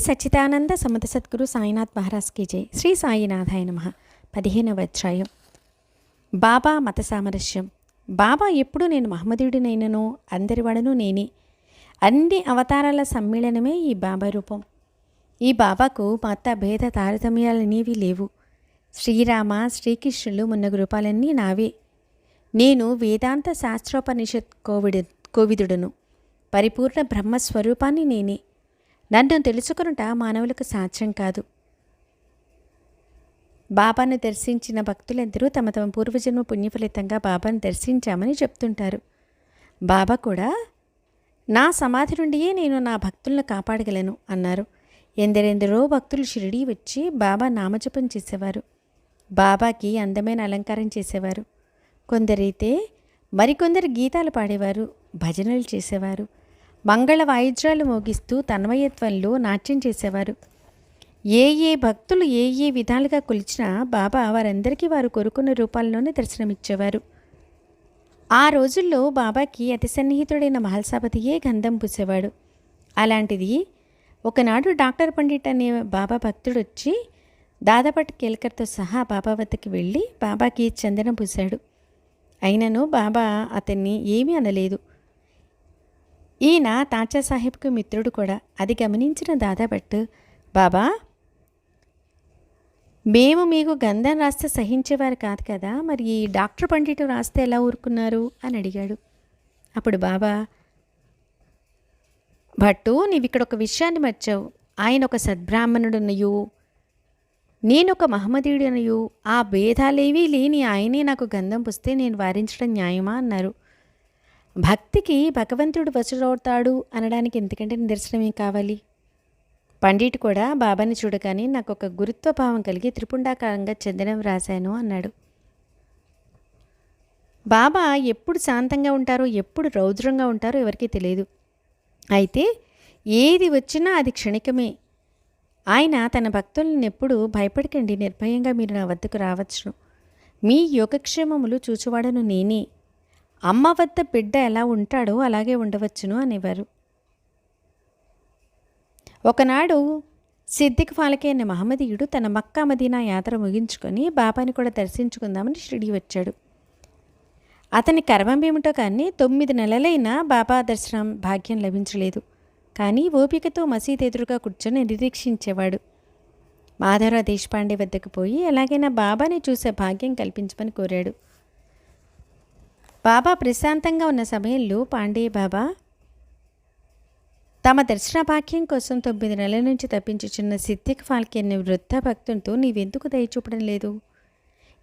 సచ్చిదానంద సమత సద్గురు సాయినాథ్ మహారాజ్కి జై. శ్రీ సాయినాథాయ నమ. పదిహేనవ అధ్యాయం. బాబా మత సామరస్యం. బాబా ఎప్పుడు నేను మహమ్మదీయుడినైనను అందరివాడను నేనే. అన్ని అవతారాల సమ్మేళనమే ఈ బాబా రూపం. ఈ బాబాకు మత భేద తారతమ్యాలనేవి లేవు. శ్రీరామ శ్రీకృష్ణులు మున్నగు రూపాలన్నీ నావే. నేను వేదాంత శాస్త్రోపనిషత్ కోవిడు కోవిదుడును. పరిపూర్ణ బ్రహ్మస్వరూపాన్ని నేనే. నన్ను తెలుసుకొనుట మానవులకు సాధ్యం కాదు. బాబాను దర్శించిన భక్తులందరూ తమ తమ పూర్వజన్మ పుణ్యఫలితంగా బాబాను దర్శించామని చెప్తుంటారు. బాబా కూడా నా సమాధి నుండియే నేను నా భక్తులను కాపాడగలను అన్నారు. ఎందరెందరో భక్తులు షిరిడీ వచ్చి బాబా నామజపం చేసేవారు. బాబాకి అందమైన అలంకారం చేసేవారు. కొందరైతే మరికొందరు గీతాలు పాడేవారు భజనలు చేసేవారు. మంగళ వాయిద్యాలు మోగిస్తూ తన్మయత్వంలో నాట్యం చేసేవారు. ఏ ఏ భక్తులు ఏ ఏ విధాలుగా కొలిచినా బాబా వారందరికీ వారు కోరుకున్న రూపాల్లోనే దర్శనమిచ్చేవారు. ఆ రోజుల్లో బాబాకి అతి సన్నిహితుడైన మహల్సాపతియే గంధం పూసేవాడు. అలాంటిది ఒకనాడు డాక్టర్ పండిట్ అనే బాబా భక్తుడు వచ్చి దాదాపటి కేల్కర్తో సహా బాబా వద్దకు వెళ్ళి బాబాకి చందనం పూశాడు. అయినను బాబా అతన్ని ఏమీ అనలేదు. ఈయన తాచా సాహెబ్కు మిత్రుడు కూడా. అది గమనించిన దాదాభట్ బాబా మేము మీకు గంధం రాస్తే సహించేవారు కాదు కదా మరి ఈ డాక్టర్ పండిట్ రాస్తే ఎలా ఊరుకున్నారు? అని అడిగాడు. అప్పుడు బాబా భట్టు నీవు ఇక్కడ ఒక విషయాన్ని మర్చావు. ఆయన ఒక సద్బ్రాహ్మణుడునయు నేను ఒక మహమ్మదీయుడనయు ఆ భేదాలేవీ లేని ఆయనే నాకు గంధం పుస్తే నేను వారించడం న్యాయమా? అన్నారు. భక్తికి భగవంతుడు వసుడవుతాడు అనడానికి ఎందుకంటే నిదర్శనమే కావాలి? పండిట్ కూడా బాబాని చూడగానే నాకు ఒక గురుత్వభావం కలిగి త్రిపుండాకారంగా చందనం రాశాను అన్నాడు. బాబా ఎప్పుడు శాంతంగా ఉంటారో ఎప్పుడు రౌద్రంగా ఉంటారో ఎవరికీ తెలియదు. అయితే ఏది వచ్చినా అది క్షణికమే. ఆయన తన భక్తులను ఎప్పుడు భయపడకండి నిర్భయంగా మీరు నా వద్దకు రావచ్చును. మీ యోగక్షేమములు చూచువాడను నేనే. అమ్మ వద్ద బిడ్డ ఎలా ఉంటాడో అలాగే ఉండవచ్చును అనేవారు. ఒకనాడు సిద్దిక్ ఫాలకే అనే మహమ్మదీయుడు తన మక్కా మదీనా యాత్ర ముగించుకొని బాబాని కూడా దర్శించుకుందామని షిరిడి వచ్చాడు. అతని కర్మమేమిటో కానీ తొమ్మిది నెలలైనా బాబా దర్శనం భాగ్యం లభించలేదు. కానీ ఓపికతో మసీద్ ఎదురుగా కూర్చొని నిరీక్షించేవాడు. మాధవరావు దేశపాండే వద్దకు పోయి ఎలాగైనా బాబాని చూసే భాగ్యం కల్పించమని కోరాడు. బాబా ప్రశాంతంగా ఉన్న సమయంలో పాండే బాబా తమ దర్శన భాగ్యం కోసం తొమ్మిది నెలల నుంచి తప్పించుచున్న సిద్ధిక్ ఫాల్కే అనే వృద్ధ భక్తునితో నీవెందుకు దయ చూపడం లేదు?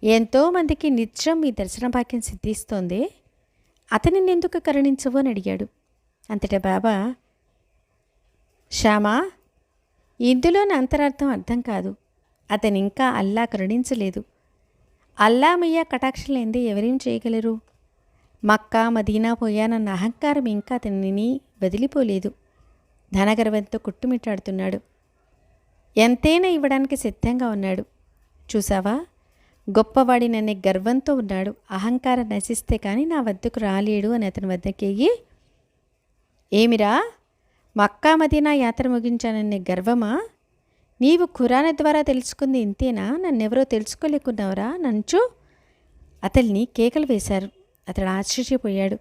ఎంతోమందికి నిత్యం మీ దర్శన భాగ్యం సిద్ధిస్తోంది. అతనిని ఎందుకు కరుణించవు అని అడిగాడు. అంతటా బాబా శ్యామా ఇందులోని అంతరార్థం అర్థం కాదు. అతను ఇంకా అల్లా కరుణించలేదు. అల్లా మియా కటాక్షం లేనిదే ఎవరేం చేయగలరు? మక్కా మదీనా పోయానన్న అహంకారం ఇంకా అతనిని వదిలిపోలేదు. ధనగర్వంతో కుట్టుమిట్టాడుతున్నాడు. ఎంతైనా ఇవ్వడానికి సిద్ధంగా ఉన్నాడు. చూసావా? గొప్పవాడిననే గర్వంతో ఉన్నాడు. అహంకారం నశిస్తే కానీ నా వద్దకు రాలేడు అని అతని వద్దకెయ్యి ఏమిరా? మక్కా మదీనా యాత్ర ముగించాననే గర్వమా? నీవు ఖురాన ద్వారా తెలుసుకుంది ఇంతేనా? నన్నెవరో తెలుసుకోలేకున్నావురా నంచు? అతల్ని కేకలు వేశారు. అతడు ఆశ్చర్యపోయాడు.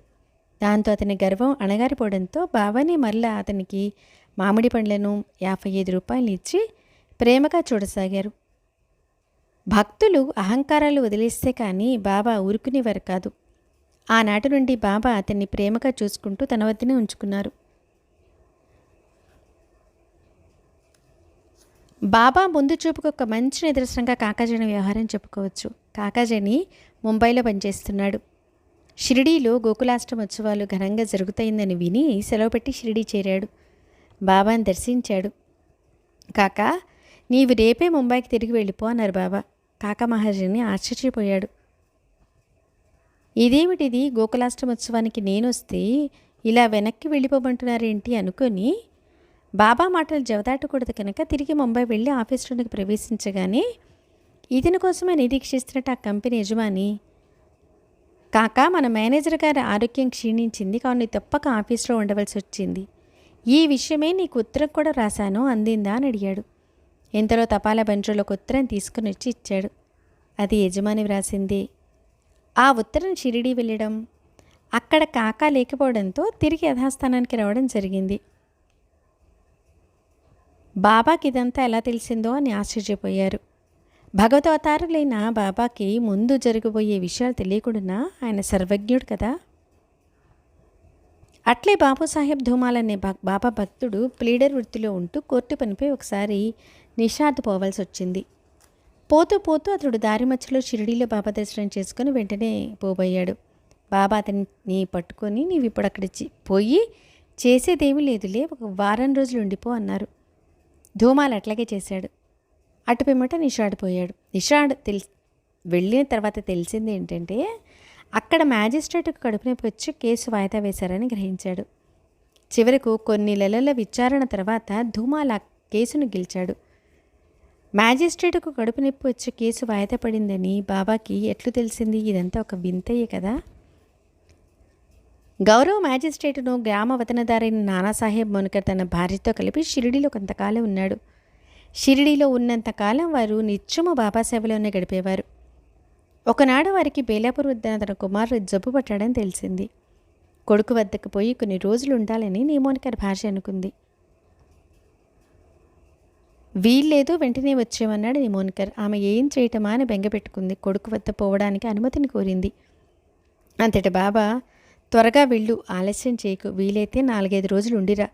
దాంతో అతని గర్వం అణగారిపోవడంతో బాబాని మరలా అతనికి మామిడి పండ్లను యాభై ఐదు రూపాయలు ఇచ్చి ప్రేమగా చూడసాగారు. భక్తులు అహంకారాలు వదిలేస్తే కానీ బాబా ఊరుకునేవారు కాదు. ఆనాటి నుండి బాబా అతన్ని ప్రేమగా చూసుకుంటూ తన వద్దనే ఉంచుకున్నారు. బాబా ముందు చూపుకు ఒక మంచి నిదర్శనంగా కాకాజని వ్యవహారం చెప్పుకోవచ్చు. కాకాజని ముంబైలో పనిచేస్తున్నాడు. షిరిడీలో గోకులాష్టమ ఉత్సవాలు ఘనంగా జరుగుతాయిందని విని సెలవు పెట్టి షిరిడీ చేరాడు. బాబాని దర్శించాడు. కాకా నీవు రేపే ముంబైకి తిరిగి వెళ్ళిపో అన్నారు బాబా. కాకా మహాజని ఆశ్చర్యపోయాడు. ఇదేమిటిది? గోకులాష్టమ ఉత్సవానికి నేనొస్తే ఇలా వెనక్కి వెళ్ళిపోమంటున్నారేంటి అనుకొని బాబా మాటలు జవదాటకూడదు కనుక తిరిగి ముంబై వెళ్ళి ఆఫీసులోనికి ప్రవేశించగానే ఇతని కోసమే నిరీక్షిస్తున్నట్టు ఆ కంపెనీ యజమాని కాక మన మేనేజర్ గారి ఆరోగ్యం క్షీణించింది. కానీ తప్పక ఆఫీస్లో ఉండవలసి వచ్చింది. ఈ విషయమే నీకు ఉత్తరం కూడా రాశాను అందిందా అని అడిగాడు. ఇంతలో తపాలా బంచులోకి ఉత్తరం తీసుకుని వచ్చి ఇచ్చాడు. అది యజమాని వ్రాసింది. ఆ ఉత్తరం షిరిడి వెళ్ళడం అక్కడ కాకా లేకపోవడంతో తిరిగి యథాస్థానానికి రావడం జరిగింది. బాబాకి ఇదంతా ఎలా తెలిసిందో అని ఆశ్చర్యపోయారు. భగవతవతారులైన బాబాకి ముందు జరగబోయే విషయాలు తెలియకుండా ఆయన సర్వజ్ఞుడు కదా. అట్లే బాబుసాహెబ్ ధూమాలనే బా- బాబా భక్తుడు ప్లీడర్ వృత్తిలో ఉంటూ కోర్టు పనిపై ఒకసారి నిషాద్ పోవాల్సి వచ్చింది. పోతూ పోతూ అతడు దారి మధ్యలో షిరిడీలో బాబా దర్శనం చేసుకుని వెంటనే పోబోయాడు. బాబా అతన్ని పట్టుకొని నీవు ఇప్పుడు అక్కడ పోయి చేసేదేమీ లేదులే ఒక వారం రోజులు ఉండిపో అన్నారు. ధూమాలు అట్లాగే చేశాడు. అటు పిమ్మట నిషాడ్ పోయాడు. నిషాడ్ తెలి వెళ్ళిన తర్వాత తెలిసింది ఏంటంటే అక్కడ మ్యాజిస్ట్రేట్కు కడుపు నొప్పి వచ్చి కేసు వాయిదా వేశారని గ్రహించాడు. చివరకు కొన్ని నెలల విచారణ తర్వాత ధూమాల కేసును గెలిచాడు. మ్యాజిస్ట్రేట్కు కడుపు నొప్పి వచ్చి కేసు వాయిదా పడిందని బాబాకి ఎట్లు తెలిసింది? ఇదంతా ఒక వింతయ్యే కదా? గౌరవ మ్యాజిస్ట్రేటును గ్రామ వతనదారైన నానాసాహెబ్ మునకర్ తన భార్యతో కలిపి షిరిడీలో కొంతకాలం ఉన్నాడు. షిరిడీలో ఉన్నంతకాలం వారు నిత్యము బాబాసేవలోనే గడిపేవారు. ఒకనాడు వారికి బేలాపూర్ వద్ద తన కుమారుడు జబ్బు పట్టాడని తెలిసింది. కొడుకు వద్దకు పోయి కొన్ని రోజులు ఉండాలని నీమోనికర్ భార్య అనుకుంది. వీల్లేదు వెంటనే వచ్చేమన్నాడు నిమోనికర్. ఆమె ఏం చేయటమా అని బెంగపెట్టుకుంది కొడుకు వద్ద పోవడానికి అనుమతిని కోరింది. అంతటి బాబా త్వరగా వెళ్ళు ఆలస్యం చేయకు. వీలైతే నాలుగైదు రోజులు ఉండిరా.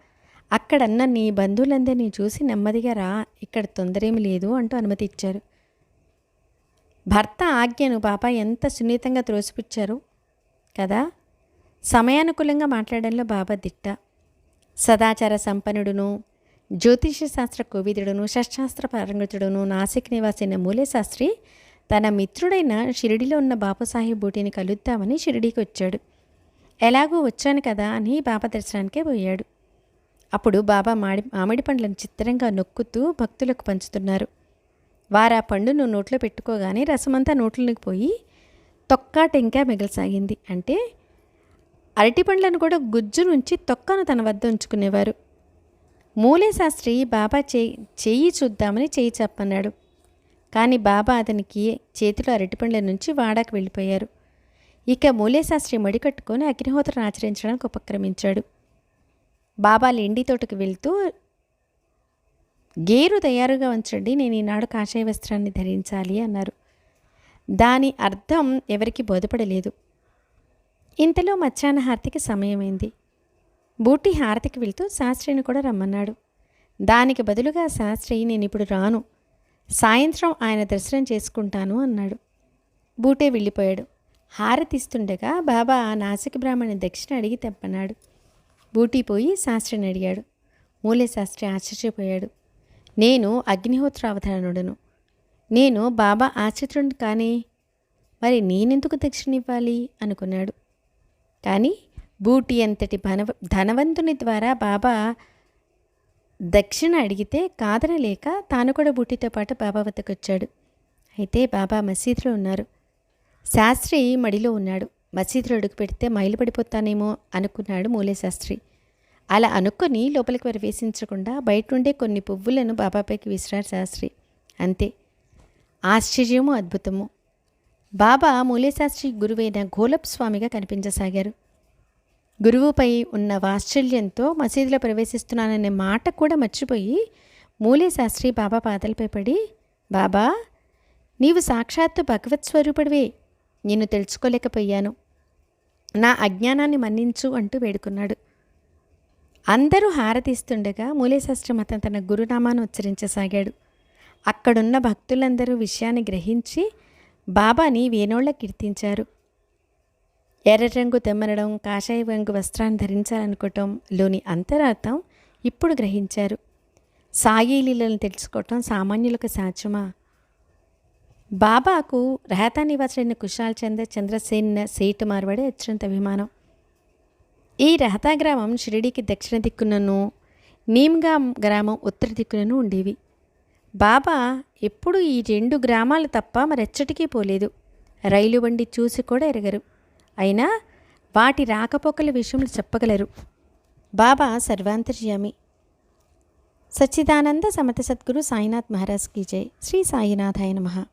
అక్కడన్న నీ బంధువులందరినీ చూసి నెమ్మదిగా రా ఇక్కడ తొందరేమి లేదు అంటూ అనుమతి ఇచ్చారు. భర్త ఆజ్ఞను పాప ఎంత సున్నితంగా త్రోసిపుచ్చారు కదా? సమయానుకూలంగా మాట్లాడడంలో బాబా దిట్ట. సదాచార సంపన్నుడును జ్యోతిష శాస్త్ర కోవిదుడును షష్శాస్త్ర పారంగతుడును నాసిక్ నివాసైన మూలే శాస్త్రి తన మిత్రుడైన షిరిడిలో ఉన్న బాబాసాహెబ్ బూటిని కలుద్దామని షిరిడీకి వచ్చాడు. ఎలాగూ వచ్చాను కదా అని బాబా దర్శనానికే పోయాడు. అప్పుడు బాబా మాడి మామిడి పండ్లను చిత్రంగా నొక్కుతూ భక్తులకు పంచుతున్నారు. వారు ఆ పండును నోట్లో పెట్టుకోగానే రసమంతా నోట్లోకి పోయి తొక్క టెంకా మిగలసాగింది. అంటే అరటి పండ్లను కూడా గుజ్జు నుంచి తొక్కను తన వద్ద ఉంచుకునేవారు. మూలే శాస్త్రి బాబా చేయి చేయి చూద్దామని చేయి చెప్పన్నాడు కానీ బాబా అతనికి చేతిలో అరటిపండ్ల నుంచి వాడాకు వెళ్ళిపోయారు. ఇక మూలే శాస్త్రి మడి కట్టుకొని ఆచరించడానికి ఉపక్రమించాడు. బాబా లెండి తోటకు వెళ్తూ గేరు తయారుగా ఉంచండి నేను ఈనాడు కాషాయ వస్త్రాన్ని ధరించాలి అన్నారు. దాని అర్థం ఎవరికి బోధపడలేదు. ఇంతలో మధ్యాహ్న హారతికి సమయమైంది. బూటి హారతికి వెళ్తూ శాస్త్రిని కూడా రమ్మన్నాడు. దానికి బదులుగా శాస్త్రి నేను ఇప్పుడు రాను. సాయంత్రం ఆయన దర్శనం చేసుకుంటాను అన్నాడు. బూటే వెళ్ళిపోయాడు. హారతిస్తుండగా బాబా నాసిక బ్రాహ్మణి దక్షిణ అడిగి తెప్పన్నాడు. బూటీ పోయి శాస్త్రిని అడిగాడు. మూలే శాస్త్రి ఆశ్చర్యపోయాడు. నేను అగ్నిహోత్ర అవధానుడను నేను బాబా ఆశ్చర్యుడు కానీ? మరి నేనెందుకు దక్షిణ ఇవ్వాలి అనుకున్నాడు. కానీ బూటి అంతటి ధనవ ధనవంతుని ద్వారా బాబా దక్షిణ అడిగితే కాదనలేక తాను కూడా బూటితో పాటు బాబా వద్దకొచ్చాడు. అయితే బాబా మసీదులో ఉన్నారు. శాస్త్రి మడిలో ఉన్నాడు. మసీదులో అడుగు పెడితే మైలు పడిపోతానేమో అనుకున్నాడు మూలేశాస్త్రి. అలా అనుకొని లోపలికి ప్రవేశించకుండా బయట ఉండే కొన్ని పువ్వులను బాబాపైకి విసిరారు శాస్త్రి. అంతే. ఆశ్చర్యము అద్భుతము. బాబా మూలేశాస్త్రి గురువైన గోలప్ స్వామిగా కనిపించసాగారు. గురువుపై ఉన్న వాత్సల్యంతో మసీదులో ప్రవేశిస్తున్నాననే మాట కూడా మర్చిపోయి మూలేశాస్త్రి బాబా పాదలపై పడి బాబా నీవు సాక్షాత్తు భగవత్ స్వరూపుడివే. నిన్ను తెలుసుకోలేకపోయాను. నా అజ్ఞానాన్ని మన్నించు అంటూ వేడుకున్నాడు. అందరూ హారతిస్తుండగా మూలేశాస్త్రి అతను తన గురునామాను ఉచ్చరించసాగాడు. అక్కడున్న భక్తులందరూ విషయాన్ని గ్రహించి బాబాని వేణోళ్ళ కీర్తించారు. ఎర్ర రంగు తెమ్మనడం కాషాయ రంగు వస్త్రాన్ని ధరించాలనుకోవటం లోని అంతరార్థం ఇప్పుడు గ్రహించారు. సాయి లీలను తెలుసుకోవటం సామాన్యులకు సాధ్యమా? బాబాకు రహతా నివాసుడైన కుశాల్ చంద్ర చంద్రసేన్ సీటు మార్వాడే అత్యంత అభిమానం. ఈ రహతా గ్రామం షిరిడీకి దక్షిణ దిక్కునను నీమ్గా గ్రామం ఉత్తర దిక్కునను ఉండేవి. బాబా ఎప్పుడు ఈ రెండు గ్రామాలు తప్ప మరెచ్చటికీ పోలేదు. రైలు బండి చూసి కూడా ఎరగరు. అయినా వాటి రాకపోకల విషయంలో చెప్పగలరు. బాబా సర్వాంతర్యామి. సచ్చిదానంద సమత సద్గురు సాయినాథ్ మహారాజ్ కీ జై. శ్రీ సాయినాథాయ నమః.